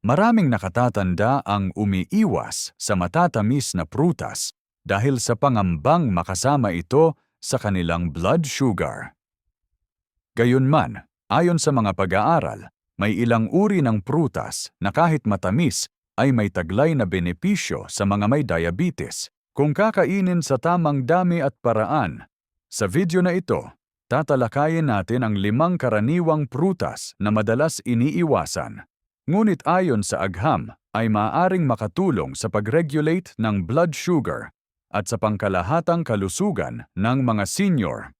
Maraming nakatatanda ang umiiwas sa matatamis na prutas dahil sa pangambang makasama ito sa kanilang blood sugar. Gayunman, ayon sa mga pag-aaral, may ilang uri ng prutas na kahit matamis ay may taglay na benepisyo sa mga may diabetes kung kakainin sa tamang dami at paraan. Sa video na ito, tatalakayin natin ang limang karaniwang prutas na madalas iniiwasan. Ngunit ayon sa agham ay maaaring makatulong sa pag-regulate ng blood sugar at sa pangkalahatang kalusugan ng mga senior.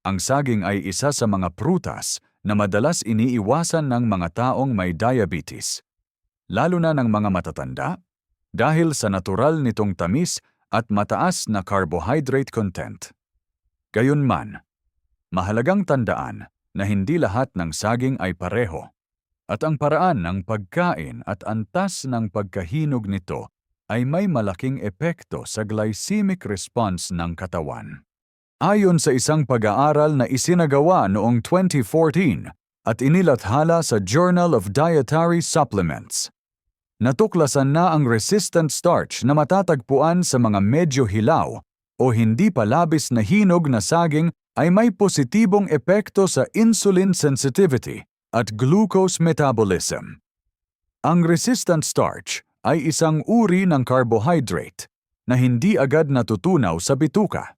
Ang saging ay isa sa mga prutas na madalas iniiwasan ng mga taong may diabetes, lalo na ng mga matatanda, dahil sa natural nitong tamis at mataas na carbohydrate content. Gayunman, mahalagang tandaan na hindi lahat ng saging ay pareho at ang paraan ng pagkain at antas ng pagkahinog nito ay may malaking epekto sa glycemic response ng katawan. Ayon sa isang pag-aaral na isinagawa noong 2014 at inilathala sa Journal of Dietary Supplements, natuklasan na ang resistant starch na matatagpuan sa mga medyo hilaw o hindi pa labis na hinog na saging ay may positibong epekto sa insulin sensitivity at glucose metabolism. Ang resistant starch ay isang uri ng carbohydrate na hindi agad natutunaw sa bituka.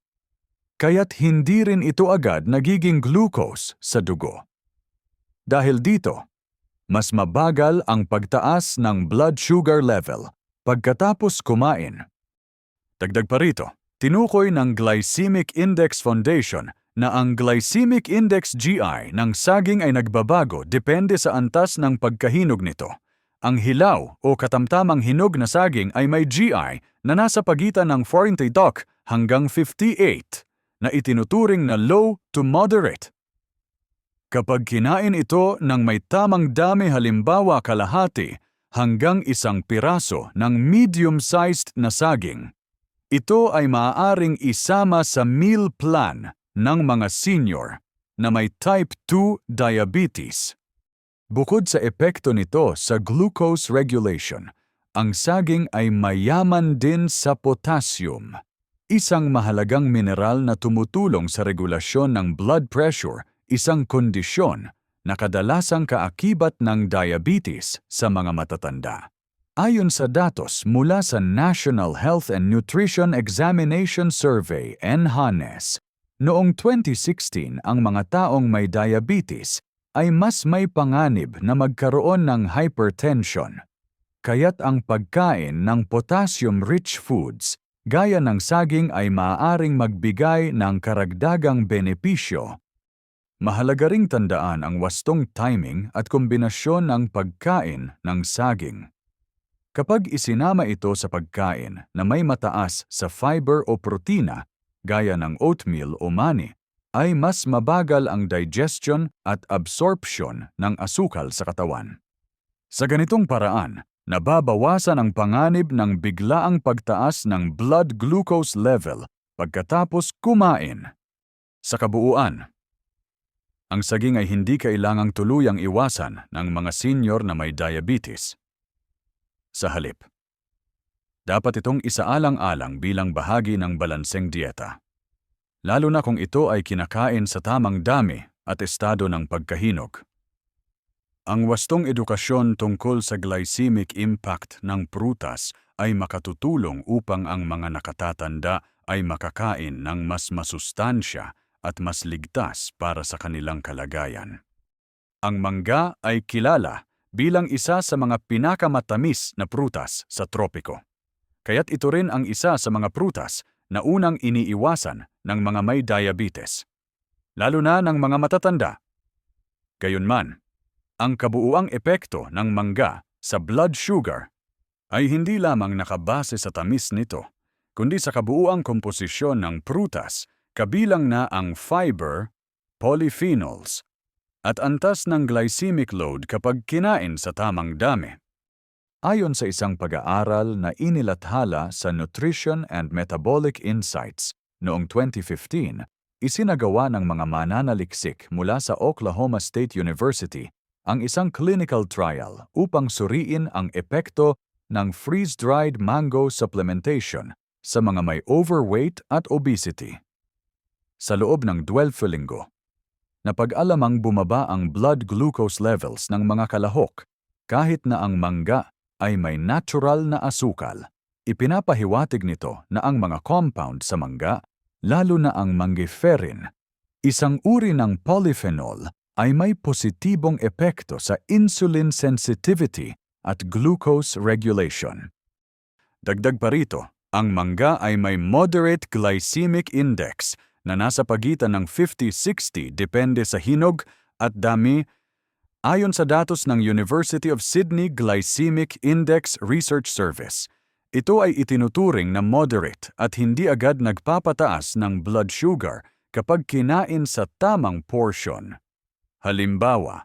Kaya't hindi rin ito agad nagiging glucose sa dugo. Dahil dito, mas mabagal ang pagtaas ng blood sugar level pagkatapos kumain. Dagdag pa rito, tinukoy ng Glycemic Index Foundation na ang glycemic index GI ng saging ay nagbabago depende sa antas ng pagkahinog nito. Ang hilaw o katamtamang hinog na saging ay may GI na nasa pagitan ng 42 hanggang 58 na itinuturing na low to moderate. Kapag kinain ito ng may tamang dami halimbawa kalahati hanggang isang piraso ng medium-sized na saging, ito ay maaaring isama sa meal plan ng mga senior na may type 2 diabetes. Bukod sa epekto nito sa glucose regulation, ang saging ay mayaman din sa potassium, isang mahalagang mineral na tumutulong sa regulasyon ng blood pressure, isang kondisyon na kadalasang kaakibat ng diabetes sa mga matatanda. Ayon sa datos mula sa National Health and Nutrition Examination Survey NHANES, Noong 2016, ang mga taong may diabetes ay mas may panganib na magkaroon ng hypertension. Kaya't ang pagkain ng potassium-rich foods gaya ng saging ay maaaring magbigay ng karagdagang benepisyo. Mahalaga ring tandaan ang wastong timing at kombinasyon ng pagkain ng saging. Kapag isinama ito sa pagkain na may mataas sa fiber o protina, gaya ng oatmeal o mani, ay mas mabagal ang digestion at absorption ng asukal sa katawan. Sa ganitong paraan, nababawasan ang panganib ng biglaang pagtaas ng blood glucose level pagkatapos kumain. Sa kabuuan, ang saging ay hindi kailangang tuluyang iwasan ng mga senior na may diabetes. Sa halip, dapat itong isaalang-alang bilang bahagi ng balanseng dieta. Lalo na kung ito ay kinakain sa tamang dami at estado ng pagkahinog. Ang wastong edukasyon tungkol sa glycemic impact ng prutas ay makatutulong upang ang mga nakatatanda ay makakain ng mas masustansya at mas ligtas para sa kanilang kalagayan. Ang mangga ay kilala bilang isa sa mga pinakamatamis na prutas sa tropiko kaya't ito rin ang isa sa mga prutas na unang iniiwasan ng mga may diabetes, lalo na ng mga matatanda. Gayunman, ang kabuuang epekto ng mangga sa blood sugar ay hindi lamang nakabase sa tamis nito, kundi sa kabuuang komposisyon ng prutas kabilang na ang fiber, polyphenols, at antas ng glycemic load kapag kinain sa tamang dami. Ayon sa isang pag-aaral na inilathala sa Nutrition and Metabolic Insights noong 2015, isinagawa ng mga mananaliksik mula sa Oklahoma State University ang isang clinical trial upang suriin ang epekto ng freeze-dried mango supplementation sa mga may overweight at obesity. Sa loob ng 12 linggo, napag-alamang bumaba ang blood glucose levels ng mga kalahok kahit na ang mangga ay may natural na asukal. Ipinapahiwatig nito na ang mga compound sa mangga, lalo na ang mangiferin, isang uri ng polyphenol ay may positibong epekto sa insulin sensitivity at glucose regulation. Dagdag pa rito, ang mangga ay may moderate glycemic index na nasa pagitan ng 50-60 depende sa hinog at dami ayon sa datos ng University of Sydney Glycemic Index Research Service. Ito ay itinuturing na moderate at hindi agad nagpapataas ng blood sugar kapag kinain sa tamang portion. Halimbawa,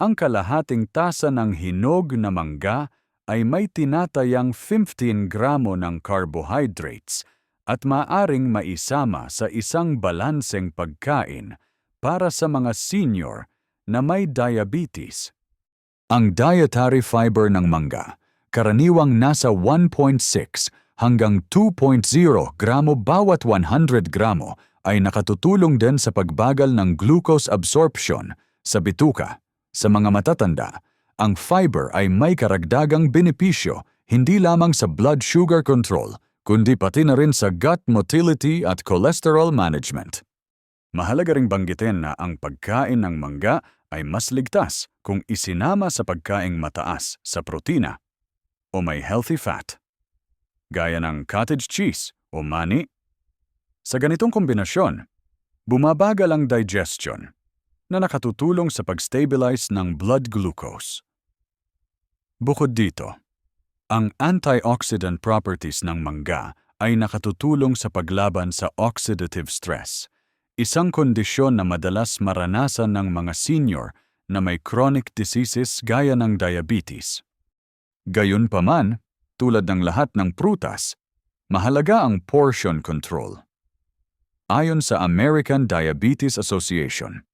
ang kalahating tasa ng hinog na mangga ay may tinatayang 15 gramo ng carbohydrates at maaring maisama sa isang balanseng pagkain para sa mga senior na may diabetes. Ang dietary fiber ng mangga, karaniwang nasa 1.6 hanggang 2.0 gramo bawat 100 gramo ay nakatutulong din sa pagbagal ng glucose absorption sa bituka, sa mga matatanda, ang fiber ay may karagdagang benepisyo hindi lamang sa blood sugar control, kundi pati na rin sa gut motility at cholesterol management. Mahalaga ring banggitin na ang pagkain ng mangga ay mas ligtas kung isinama sa pagkaing mataas sa protina o may healthy fat, gaya ng cottage cheese o mani. Sa ganitong kombinasyon, bumabagal ang digestion na nakatutulong sa pag-stabilize ng blood glucose. Bukod dito, ang antioxidant properties ng mangga ay nakatutulong sa paglaban sa oxidative stress, isang kondisyon na madalas maranasan ng mga senior na may chronic diseases gaya ng diabetes. Gayunpaman, tulad ng lahat ng prutas, mahalaga ang portion control. Ayon sa American Diabetes Association,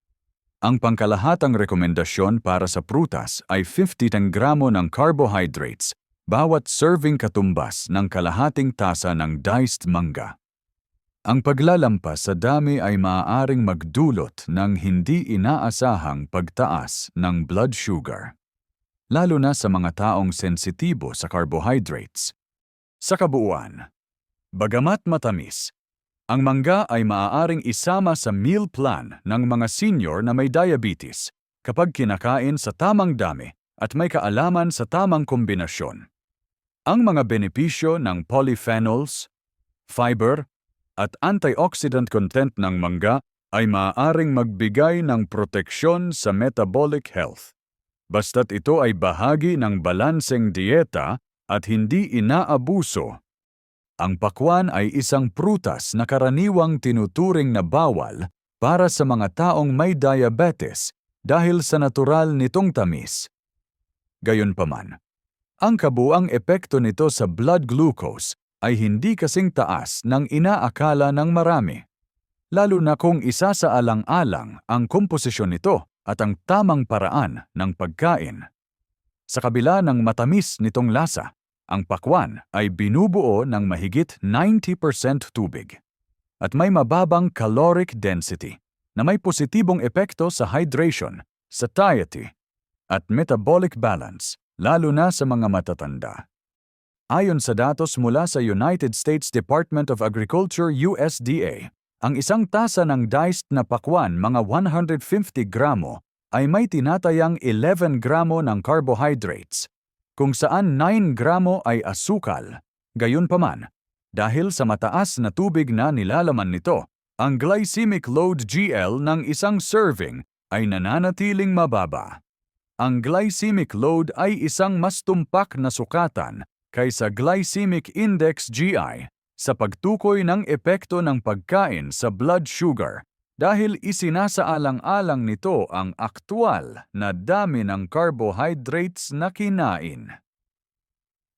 ang pangkalahatang rekomendasyon para sa prutas ay 50 gramo ng carbohydrates bawat serving katumbas ng kalahating tasa ng diced mangga. Ang paglalampas sa dami ay maaaring magdulot ng hindi inaasahang pagtaas ng blood sugar, lalo na sa mga taong sensitibo sa carbohydrates. Sa kabuuan, bagamat matamis, ang mangga ay maaaring isama sa meal plan ng mga senior na may diabetes kapag kinakain sa tamang dami at may kaalaman sa tamang kombinasyon. Ang mga benepisyo ng polyphenols, fiber, at antioxidant content ng mangga ay maaaring magbigay ng proteksyon sa metabolic health. Basta't ito ay bahagi ng balanseng dieta at hindi inaabuso ang pakwan ay isang prutas na karaniwang tinuturing na bawal para sa mga taong may diabetes dahil sa natural nitong tamis. Gayunpaman, ang kabuang epekto nito sa blood glucose ay hindi kasing taas ng inaakala ng marami, lalo na kung isa sa alang-alang ang komposisyon nito at ang tamang paraan ng pagkain. Sa kabila ng matamis nitong lasa, ang pakwan ay binubuo ng mahigit 90% tubig at may mababang caloric density na may positibong epekto sa hydration, satiety, at metabolic balance, lalo na sa mga matatanda. Ayon sa datos mula sa United States Department of Agriculture USDA, ang isang tasa ng diced na pakwan mga 150 gramo ay may tinatayang 11 gramo ng carbohydrates kung saan 9 gramo ay asukal. Gayunpaman, dahil sa mataas na tubig na nilalaman nito, ang glycemic load GL ng isang serving ay nananatiling mababa. Ang glycemic load ay isang mas tumpak na sukatan kaysa glycemic index GI sa pagtukoy ng epekto ng pagkain sa blood sugar dahil isinasaalang-alang nito ang aktwal na dami ng carbohydrates na kinain.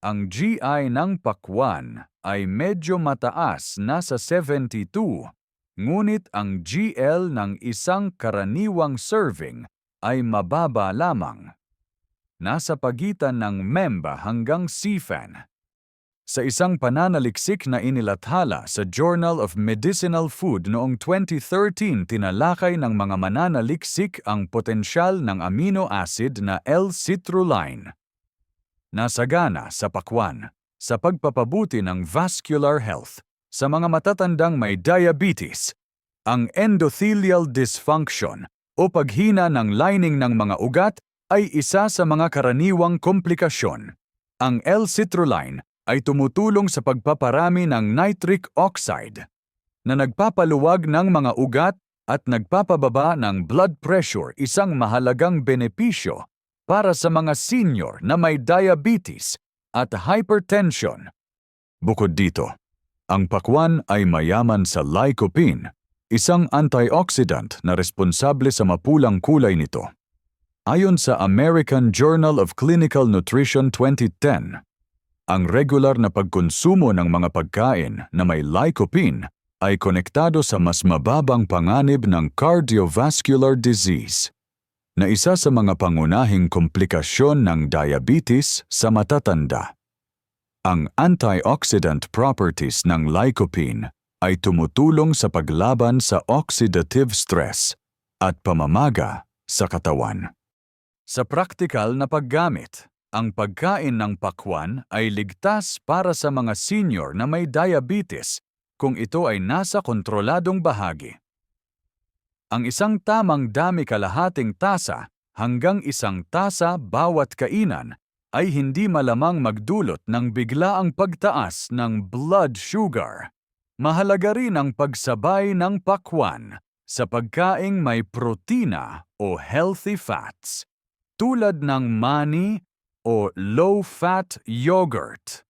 Ang GI ng pakwan ay medyo mataas nasa 72, ngunit ang GL ng isang karaniwang serving ay mababa lamang. Nasa pagitan ng memba hanggang CFAN. Sa isang pananaliksik na inilathala sa Journal of Medicinal Food noong 2013, tinalakay ng mga mananaliksik ang potensyal ng amino acid na L-citrulline. Nasagana sa pakwan sa pagpapabuti ng vascular health sa mga matatandang may diabetes, ang endothelial dysfunction o paghina ng lining ng mga ugat ay isa sa mga karaniwang komplikasyon. Ang L-citrulline ay tumutulong sa pagpaparami ng nitric oxide na nagpapaluwag ng mga ugat at nagpapababa ng blood pressure isang mahalagang benepisyo para sa mga senior na may diabetes at hypertension. Bukod dito, ang pakwan ay mayaman sa lycopene, isang antioxidant na responsable sa mapulang kulay nito. Ayon sa American Journal of Clinical Nutrition 2010, ang regular na pagkonsumo ng mga pagkain na may lycopene ay konektado sa mas mababang panganib ng cardiovascular disease na isa sa mga pangunahing komplikasyon ng diabetes sa matatanda. Ang antioxidant properties ng lycopene ay tumutulong sa paglaban sa oxidative stress at pamamaga sa katawan. Sa praktikal na paggamit, ang pagkain ng pakwan ay ligtas para sa mga senior na may diabetes kung ito ay nasa kontroladong bahagi. Ang isang tamang dami kalahating tasa hanggang isang tasa bawat kainan ay hindi malamang magdulot ng biglaang pagtaas ng blood sugar. Mahalaga rin ang pagsabay ng pakwan sa pagkaing may protina o healthy fats tulad ng mani o low-fat yogurt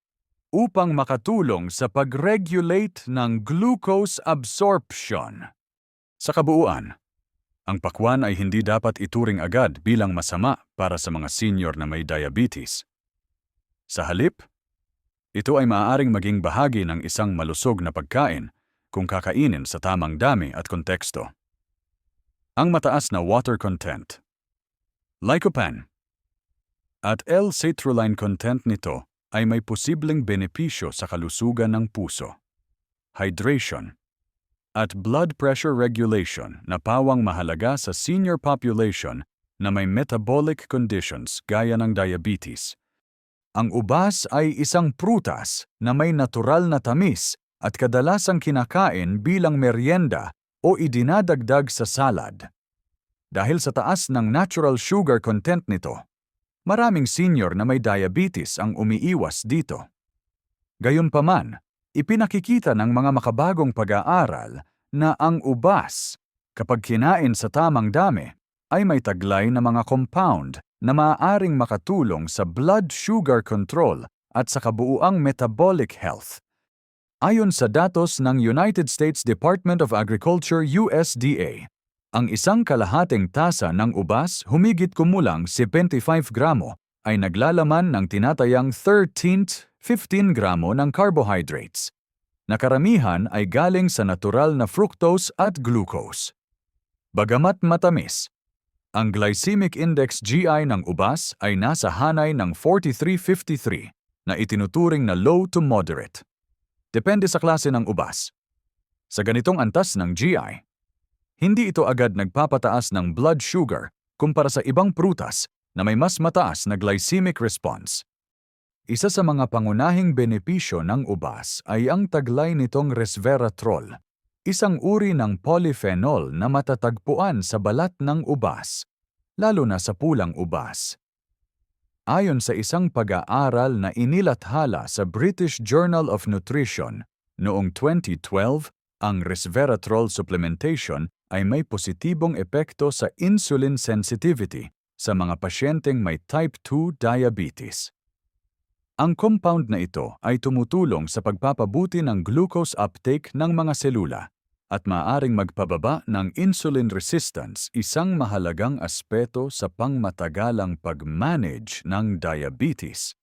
upang makatulong sa pag-regulate ng glucose absorption. Sa kabuuan, ang pakwan ay hindi dapat ituring agad bilang masama para sa mga senior na may diabetes. Sa halip, ito ay maaaring maging bahagi ng isang malusog na pagkain kung kakainin sa tamang dami at konteksto. Ang mataas na water content Lycopene at L-citrulline content nito ay may posibleng benepisyo sa kalusugan ng puso, hydration, at blood pressure regulation na pawang mahalaga sa senior population na may metabolic conditions gaya ng diabetes. Ang ubas ay isang prutas na may natural na tamis at kadalasang kinakain bilang merienda o idinadagdag sa salad. Dahil sa taas ng natural sugar content nito, maraming senior na may diabetes ang umiiwas dito. Gayunpaman, ipinakikita ng mga makabagong pag-aaral na ang ubas, kapag kinain sa tamang dami, ay may taglay na mga compound na maaaring makatulong sa blood sugar control at sa kabuuang metabolic health. Ayon sa datos ng United States Department of Agriculture USDA, ang isang kalahating tasa ng ubas humigit kumulang 75 gramo ay naglalaman ng tinatayang 13th 15 gramo ng carbohydrates. Nakaramihan ay galing sa natural na fructose at glucose. Bagamat matamis, ang glycemic index GI ng ubas ay nasa hanay ng 4353 na itinuturing na low to moderate. Depende sa klase ng ubas. Sa ganitong antas ng GI, hindi ito agad nagpapataas ng blood sugar kumpara sa ibang prutas na may mas mataas na glycemic response. Isa sa mga pangunahing benepisyo ng ubas ay ang taglay nitong resveratrol, isang uri ng polyphenol na matatagpuan sa balat ng ubas, lalo na sa pulang ubas. Ayon sa isang pag-aaral na inilathala sa British Journal of Nutrition noong 2012, ang resveratrol supplementation ay may positibong epekto sa insulin sensitivity sa mga pasyenteng may type 2 diabetes. Ang compound na ito ay tumutulong sa pagpapabuti ng glucose uptake ng mga selula at maaring magpababa ng insulin resistance, isang mahalagang aspeto sa pangmatagalang pag-manage ng diabetes.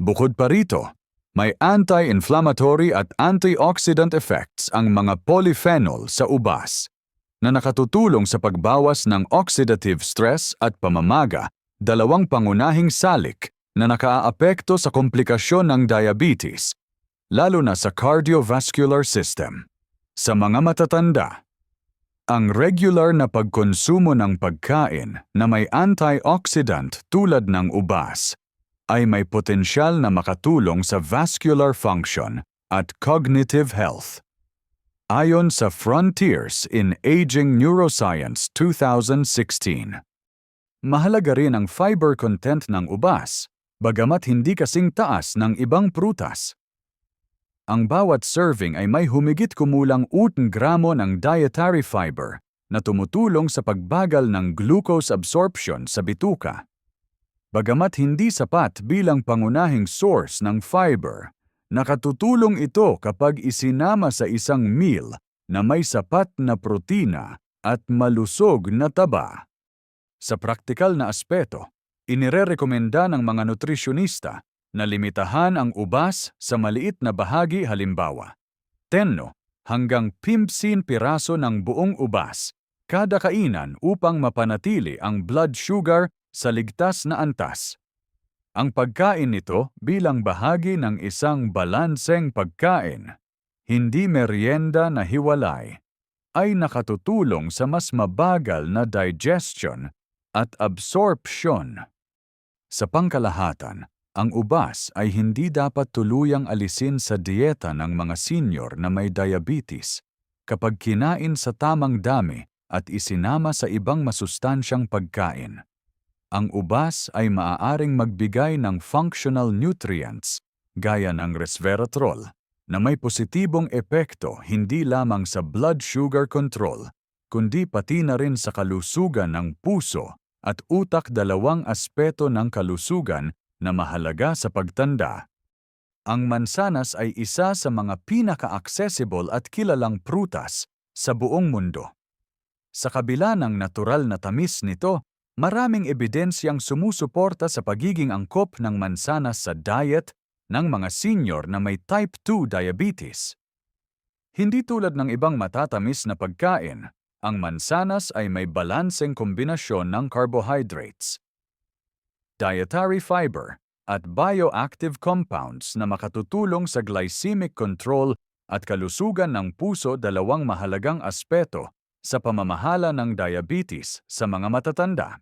Bukod pa rito, may anti-inflammatory at antioxidant effects ang mga polyphenol sa ubas na nakatutulong sa pagbawas ng oxidative stress at pamamaga, dalawang pangunahing salik na nakaaapekto sa komplikasyon ng diabetes, lalo na sa cardiovascular system. Sa mga matatanda, ang regular na pagkonsumo ng pagkain na may antioxidant tulad ng ubas ay may potensyal na makatulong sa vascular function at cognitive health. Ayon sa Frontiers in Aging Neuroscience 2016. Mahalaga rin ang fiber content ng ubas, bagamat hindi kasing taas ng ibang prutas. Ang bawat serving ay may humigit kumulang 8 gramo ng dietary fiber na tumutulong sa pagbagal ng glucose absorption sa bituka. Bagamat hindi sapat bilang pangunahing source ng fiber, Nakatutulong ito kapag isinama sa isang meal na may sapat na protina at malusog na taba. Sa praktikal na aspeto, inirerekomenda ng mga nutrisyonista na limitahan ang ubas sa maliit na bahagi halimbawa, 10 hanggang 15 piraso ng buong ubas kada kainan upang mapanatili ang blood sugar sa ligtas na antas. Ang pagkain nito bilang bahagi ng isang balanseng pagkain, hindi merienda na hiwalay, ay nakatutulong sa mas mabagal na digestion at absorption. Sa pangkalahatan, ang ubas ay hindi dapat tuluyang alisin sa dieta ng mga senior na may diabetes kapag kinain sa tamang dami at isinama sa ibang masustansyang pagkain ang ubas ay maaaring magbigay ng functional nutrients gaya ng resveratrol na may positibong epekto hindi lamang sa blood sugar control kundi pati na rin sa kalusugan ng puso at utak dalawang aspeto ng kalusugan na mahalaga sa pagtanda. Ang mansanas ay isa sa mga pinaka-accessible at kilalang prutas sa buong mundo. Sa kabila ng natural na tamis nito, Maraming ebidensyang sumusuporta sa pagiging angkop ng mansanas sa diet ng mga senior na may type 2 diabetes. Hindi tulad ng ibang matatamis na pagkain, ang mansanas ay may balanseng kombinasyon ng carbohydrates, dietary fiber, at bioactive compounds na makatutulong sa glycemic control at kalusugan ng puso dalawang mahalagang aspeto sa pamamahala ng diabetes sa mga matatanda.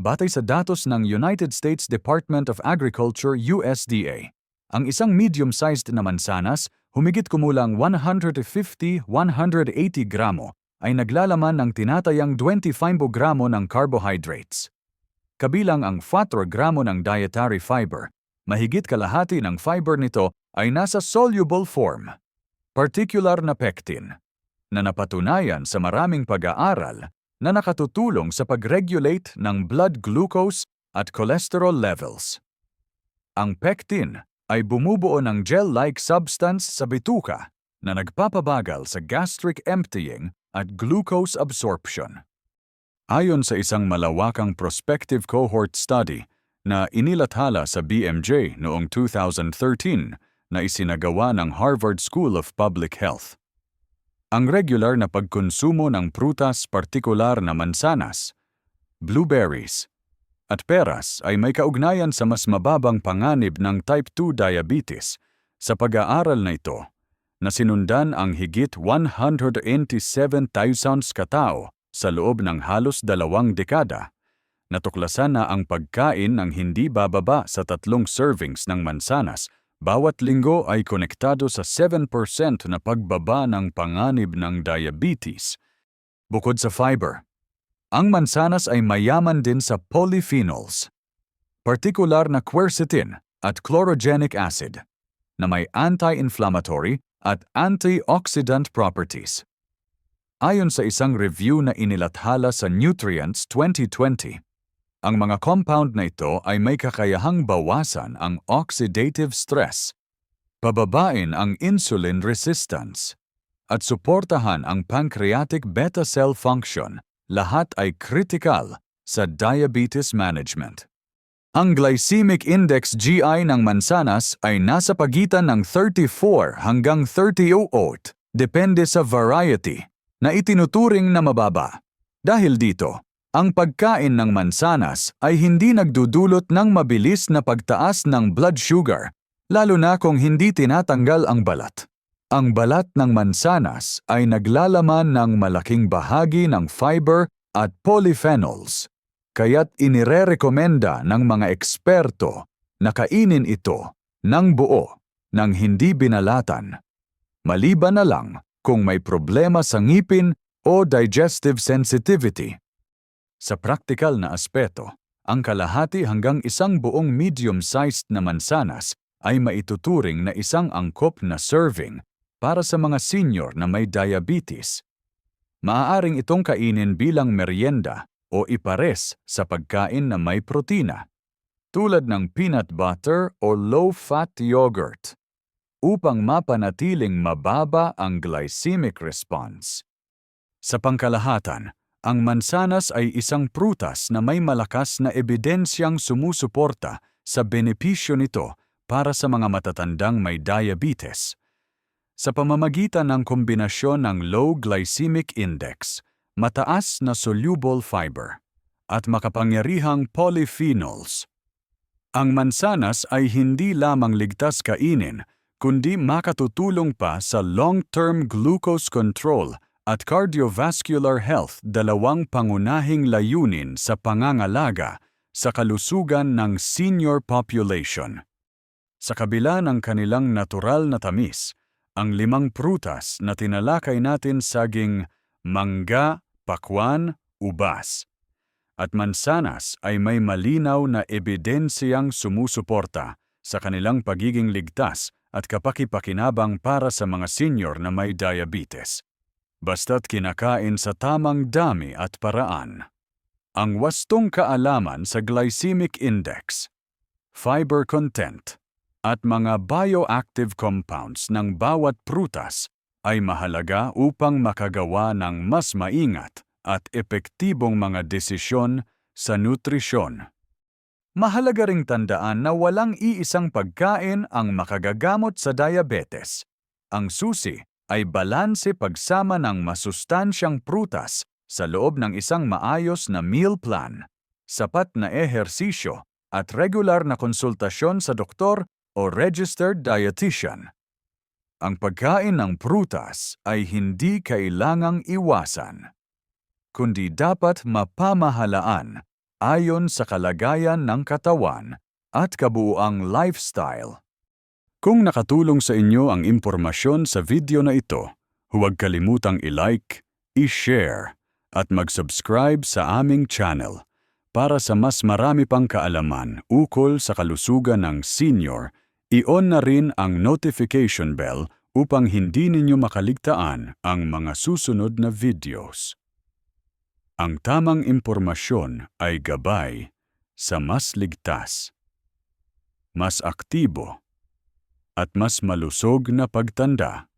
Batay sa datos ng United States Department of Agriculture USDA, ang isang medium-sized na mansanas, humigit kumulang 150-180 gramo, ay naglalaman ng tinatayang 25 gramo ng carbohydrates. Kabilang ang 4 gramo ng dietary fiber, mahigit kalahati ng fiber nito ay nasa soluble form, particular na pectin, na napatunayan sa maraming pag-aaral na nakatutulong sa pag-regulate ng blood glucose at cholesterol levels. Ang pectin ay bumubuo ng gel-like substance sa bituka na nagpapabagal sa gastric emptying at glucose absorption. Ayon sa isang malawakang prospective cohort study na inilathala sa BMJ noong 2013 na isinagawa ng Harvard School of Public Health, ang regular na pagkonsumo ng prutas partikular na mansanas, blueberries, at peras ay may kaugnayan sa mas mababang panganib ng type 2 diabetes. Sa pag-aaral na ito, na sinundan ang higit 187,000 katao sa loob ng halos dalawang dekada, natuklasan na ang pagkain ng hindi bababa sa tatlong servings ng mansanas bawat linggo ay konektado sa 7% na pagbaba ng panganib ng diabetes. Bukod sa fiber, ang mansanas ay mayaman din sa polyphenols, partikular na quercetin at chlorogenic acid, na may anti-inflammatory at antioxidant properties. Ayon sa isang review na inilathala sa Nutrients 2020, ang mga compound na ito ay may kakayahang bawasan ang oxidative stress, pababain ang insulin resistance, at suportahan ang pancreatic beta cell function, lahat ay critical sa diabetes management. Ang glycemic index GI ng mansanas ay nasa pagitan ng 34 hanggang 38, depende sa variety, na itinuturing na mababa. Dahil dito, ang pagkain ng mansanas ay hindi nagdudulot ng mabilis na pagtaas ng blood sugar, lalo na kung hindi tinatanggal ang balat. Ang balat ng mansanas ay naglalaman ng malaking bahagi ng fiber at polyphenols, kaya't inirerekomenda ng mga eksperto na kainin ito ng buo ng hindi binalatan. Maliban na lang kung may problema sa ngipin o digestive sensitivity. Sa praktikal na aspeto, ang kalahati hanggang isang buong medium-sized na mansanas ay maituturing na isang angkop na serving para sa mga senior na may diabetes. Maaaring itong kainin bilang merienda o ipares sa pagkain na may protina, tulad ng peanut butter o low-fat yogurt, upang mapanatiling mababa ang glycemic response. Sa pangkalahatan, ang mansanas ay isang prutas na may malakas na ebidensyang sumusuporta sa benepisyo nito para sa mga matatandang may diabetes sa pamamagitan ng kombinasyon ng low glycemic index, mataas na soluble fiber, at makapangyarihang polyphenols. Ang mansanas ay hindi lamang ligtas kainin, kundi makatutulong pa sa long-term glucose control at cardiovascular health dalawang pangunahing layunin sa pangangalaga sa kalusugan ng senior population. Sa kabila ng kanilang natural na tamis, ang limang prutas na tinalakay natin saging mangga, pakwan, ubas. At mansanas ay may malinaw na ebidensyang sumusuporta sa kanilang pagiging ligtas at kapakipakinabang para sa mga senior na may diabetes. Basta't kinakain sa tamang dami at paraan. Ang wastong kaalaman sa glycemic index, fiber content, at mga bioactive compounds ng bawat prutas ay mahalaga upang makagawa ng mas maingat at epektibong mga desisyon sa nutrisyon. Mahalaga ring tandaan na walang iisang pagkain ang makagagamot sa diabetes. Ang susi ay balanse pagsama ng masustansyang prutas sa loob ng isang maayos na meal plan, sapat na ehersisyo at regular na konsultasyon sa doktor o registered dietitian. Ang pagkain ng prutas ay hindi kailangang iwasan, kundi dapat mapamahalaan ayon sa kalagayan ng katawan at kabuuang lifestyle. Kung nakatulong sa inyo ang impormasyon sa video na ito, huwag kalimutang i-like, i-share, at mag-subscribe sa aming channel para sa mas marami pang kaalaman ukol sa kalusugan ng senior I-on na rin ang notification bell upang hindi ninyo makaligtaan ang mga susunod na videos. Ang tamang impormasyon ay gabay sa mas ligtas, mas aktibo, at mas malusog na pagtanda.